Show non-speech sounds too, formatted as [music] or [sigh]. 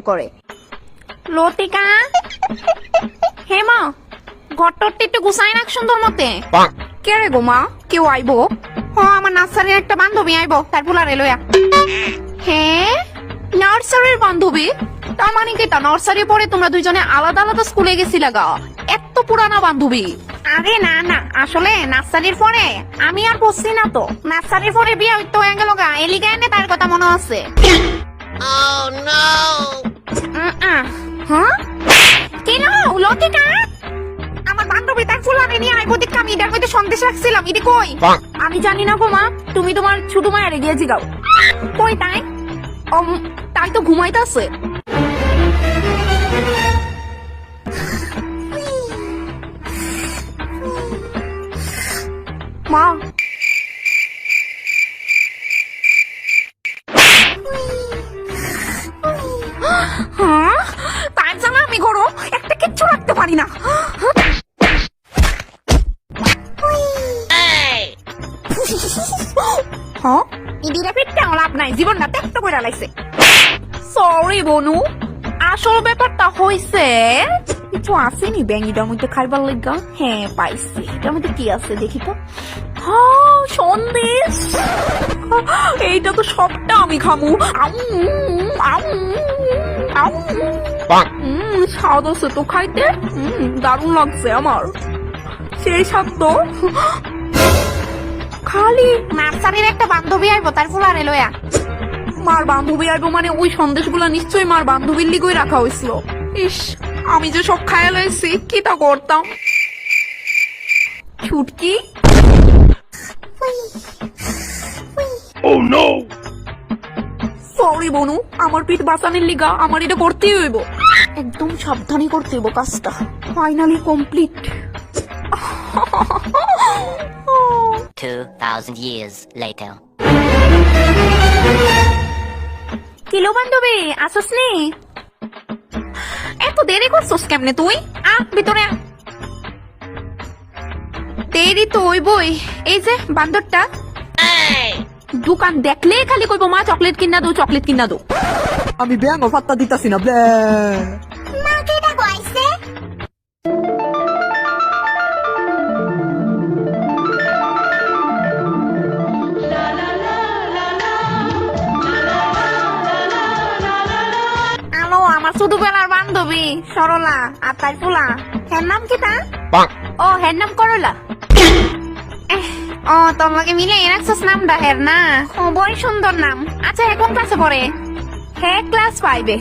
করে। লতিকা? হেমা ঘরটরটা একটু গুছাই রাখ সুন্দর মতে। কে রে গো মা? কেউ আইবো? হ আমার নার্সারির একটা বান্ধবী আইবো তার হ্যাঁ নার্সারির বান্ধবী? তার মানে কি তা? নার্সারি পরে তোমরা দুইজনে আলাদা আলাদা স্কুলে গেছিলা গা। এত পুরানা বান্ধবী। আরে না না আসলে নার্সারির পরে আমি আর বসছি না তো। নার্সারির পরে বিয়ে হইতো হয়ে গেল গা। এলিগা এনে তার কথা মনে আছে। আহ, হ্যাঁ? কেন? লতিকা আমার বান্ধবী তার ফুলানে নিয়ে আইবো দেখে আমি এটার মধ্যে সন্দেশ রাখছিলাম। এটি কই? আমি জানি না গো মা তুমি তোমার ছোট মায়ের গিয়ে জিগাও। কই তাই? তাই তো ঘুমাইতেছে মা। পারি না। হ্যাঁ? লাভ নাই? বনু। আসল ব্যাপারটা কিছু হ্যাঁ কি আছে হ্যাঁ সন্দেশ। এইটা তো সবটা আমি খামু। আউ। হুম স্বাদ আছে তো খাইতে? হুম দারুণ লাগছে আমার। সেই স্বাদ তো। [gasps] খালি নার্সারির একটা বান্ধবী আইবো তার ফুলারে লয়া। মার বান্ধবী আইবো মানে ওই সন্দেশগুলো নিশ্চয়ই মার বান্ধবীর লিগই রাখা হয়েছিল। ইস আমি যে সব খায়া লইছি কি তা করতাম? ছুটকি? Oh no! সরি বনু? আমার পিঠ বাঁচানোর লিগা আমার এটা করতেই হইব। একদম সাবধানে করতে হইব কাজটা। Finally complete 2,000 years later. কিলো বান্ধবী আসস নি? এত দেরি করছস কেমনে তুই? আ ভিতরে আ। দেরি তো ওই বই এই যে বান্দরটা। দোকান দেখলে খালি কইবো মা চকলেট কিনা দো চকলেট কিনা দো আমি ব্যাঙ ফাত্তা দিতাছি না ব্লে আলো আমার ছোটবেলার বান্ধবী সরলা আর তাই ফুলা। হের নাম কি তা. ও হের নাম করলা? ও, তোমাকে মিলে রাখছস নাম হের না? বড় সুন্দর নাম। আচ্ছা এখন ক্লাসে পড়ে হ্যাঁ ক্লাস ফাইভে